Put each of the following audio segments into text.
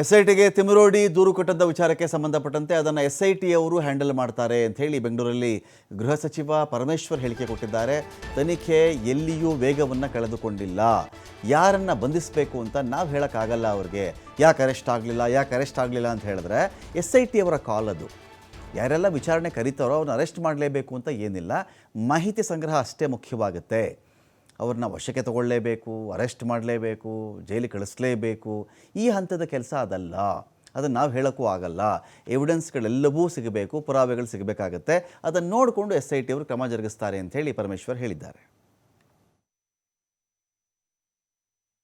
S I ಟಿಗೆ ತಿಮರೋಡಿ ದೂರು ಕೊಟ್ಟದ್ದ ವಿಚಾರಕ್ಕೆ ಸಂಬಂಧಪಟ್ಟಂತೆ ಅದನ್ನು ಎಸ್ ಐ ಟಿ ಅವರು ಹ್ಯಾಂಡಲ್ ಮಾಡ್ತಾರೆ ಅಂತ ಹೇಳಿ ಬೆಂಗಳೂರಲ್ಲಿ ಗೃಹ ಸಚಿವ ಪರಮೇಶ್ವರ್ ಹೇಳಿಕೆ ಕೊಟ್ಟಿದ್ದಾರೆ. ತನಿಖೆ ಎಲ್ಲಿಯೂ ವೇಗವನ್ನು ಕಳೆದುಕೊಂಡಿಲ್ಲ. ಯಾರನ್ನು ಬಂಧಿಸಬೇಕು ಅಂತ ನಾವು ಹೇಳೋಕ್ಕಾಗಲ್ಲ ಅವ್ರಿಗೆ. ಯಾಕೆ ಅರೆಸ್ಟ್ ಆಗಲಿಲ್ಲ, ಯಾಕೆ ಅರೆಸ್ಟ್ ಆಗಲಿಲ್ಲ ಅಂತ ಹೇಳಿದ್ರೆ ಎಸ್ ಐ ಟಿ ಅವರ ಕಾಲ್ ಅದು. ಯಾರೆಲ್ಲ ವಿಚಾರಣೆ ಕರೀತಾರೋ ಅವ್ರನ್ನ ಅರೆಸ್ಟ್ ಮಾಡಲೇಬೇಕು ಅಂತ ಏನಿಲ್ಲ. ಮಾಹಿತಿ ಸಂಗ್ರಹ ಅಷ್ಟೇ ಮುಖ್ಯವಾಗುತ್ತೆ. ಅವ್ರನ್ನ ವಶಕ್ಕೆ ತಗೊಳ್ಳೇಬೇಕು ಅರೆಸ್ಟ್ ಮಾಡಲೇಬೇಕು ಜೈಲಿಗೆ ಕಳಿಸ್ಲೇಬೇಕು. ಈ ಹಂತದ ಕೆಲಸ ಅದಲ್ಲ. ಅದನ್ನು ನಾವು ಹೇಳೋಕ್ಕೂ ಆಗಲ್ಲ. ಎವಿಡೆನ್ಸ್ಗಳೆಲ್ಲವೂ ಸಿಗಬೇಕು ಪುರಾವೆಗಳು ಸಿಗಬೇಕಾಗತ್ತೆ. ಅದನ್ನು ನೋಡಿಕೊಂಡು ಎಸ್ ಐ ಟಿ ಅವರು ಕ್ರಮ ಜರುಗಿಸ್ತಾರೆ ಅಂತ ಹೇಳಿ ಪರಮೇಶ್ವರ್ ಹೇಳಿದ್ದಾರೆ.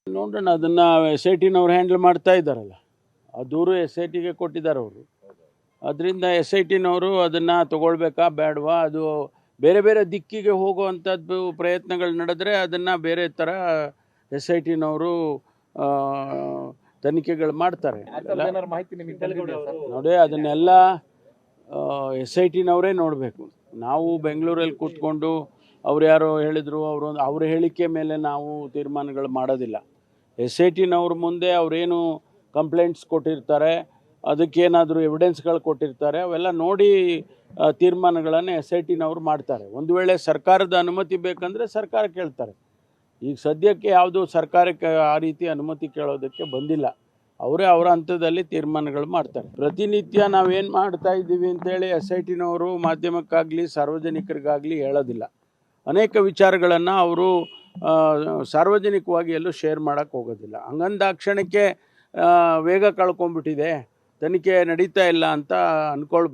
ನೋಡೋಣ ಅದನ್ನು ಎಸ್ ಐ ಟಿನವ್ರು ಹ್ಯಾಂಡಲ್ ಮಾಡ್ತಾ ಇದ್ದಾರಲ್ಲ. ಆ ದೂರು ಎಸ್ ಐ ಟಿಗೆ ಕೊಟ್ಟಿದ್ದಾರೆ ಅವರು. ಅದರಿಂದ ಎಸ್ ಐ ಟಿನವರು ಅದನ್ನು ತಗೊಳ್ಬೇಕಾ ಬೇಡವಾ ಅದು ಬೇರೆ ಬೇರೆ ದಿಕ್ಕಿಗೆ ಹೋಗುವಂಥದ್ದು ಪ್ರಯತ್ನಗಳು ನಡೆದ್ರೆ ಅದನ್ನು ಬೇರೆ ಥರ ಎಸ್ ಐ ಟಿನವರು ತನಿಖೆಗಳು ಮಾಡ್ತಾರೆ. ಏನಾದ್ರು ಮಾಹಿತಿ ನಿಮಗೆ ತಿಳಿದಿದೆಯಾ ಸರ್? ನೋಡಿ ಅದನ್ನೆಲ್ಲ ಎಸ್ ಐ ಟಿನವರೇ ನೋಡಬೇಕು. ನಾವು ಬೆಂಗಳೂರಲ್ಲಿ ಕೂತ್ಕೊಂಡು ಅವ್ರು ಯಾರೋ ಹೇಳಿದರು ಅವರು ಅವ್ರ ಹೇಳಿಕೆ ಮೇಲೆ ನಾವು ತೀರ್ಮಾನಗಳು ಮಾಡೋದಿಲ್ಲ. ಎಸ್ ಐ ಟಿನವ್ರ ಮುಂದೆ ಅವರೇನು ಕಂಪ್ಲೇಂಟ್ಸ್ ಕೊಟ್ಟಿರ್ತಾರೆ ಅದಕ್ಕೇನಾದರೂ ಎವಿಡೆನ್ಸ್ಗಳು ಕೊಟ್ಟಿರ್ತಾರೆ, ಅವೆಲ್ಲ ನೋಡಿ ತೀರ್ಮಾನಗಳನ್ನು ಎಸ್ ಐ ಟಿನವ್ರು ಮಾಡ್ತಾರೆ. ಒಂದು ವೇಳೆ ಸರ್ಕಾರದ ಅನುಮತಿ ಬೇಕಂದರೆ ಸರ್ಕಾರ ಕೇಳ್ತಾರೆ. ಈಗ ಸದ್ಯಕ್ಕೆ ಯಾವುದು ಸರ್ಕಾರಕ್ಕೆ ಆ ರೀತಿ ಅನುಮತಿ ಕೇಳೋದಕ್ಕೆ ಬಂದಿಲ್ಲ. ಅವರೇ ಅವರ ಹಂತದಲ್ಲಿ ತೀರ್ಮಾನಗಳು ಮಾಡ್ತಾರೆ. ಪ್ರತಿನಿತ್ಯ ನಾವೇನು ಮಾಡ್ತಾ ಇದ್ದೀವಿ ಅಂತೇಳಿ ಎಸ್ ಐ ಟಿನವರು ಮಾಧ್ಯಮಕ್ಕಾಗಲಿ, ಸಾರ್ವಜನಿಕರಿಗಾಗಲಿ ಹೇಳೋದಿಲ್ಲ. ಅನೇಕ ವಿಚಾರಗಳನ್ನು ಅವರು ಸಾರ್ವಜನಿಕವಾಗಿ ಎಲ್ಲೂ ಶೇರ್ ಮಾಡೋಕ್ಕೆ ಹೋಗೋದಿಲ್ಲ. ಹಂಗಂದಾಕ್ಷಣಕ್ಕೆ ವೇಗ ಕಳ್ಕೊಂಡ್ಬಿಟ್ಟಿದೆ. ತನಿಖೆ ನಡೀತಾ ಇಲ್ಲ ಅಂತ ಅಂದ್ಕೊಳ್ಬಾರ್ದು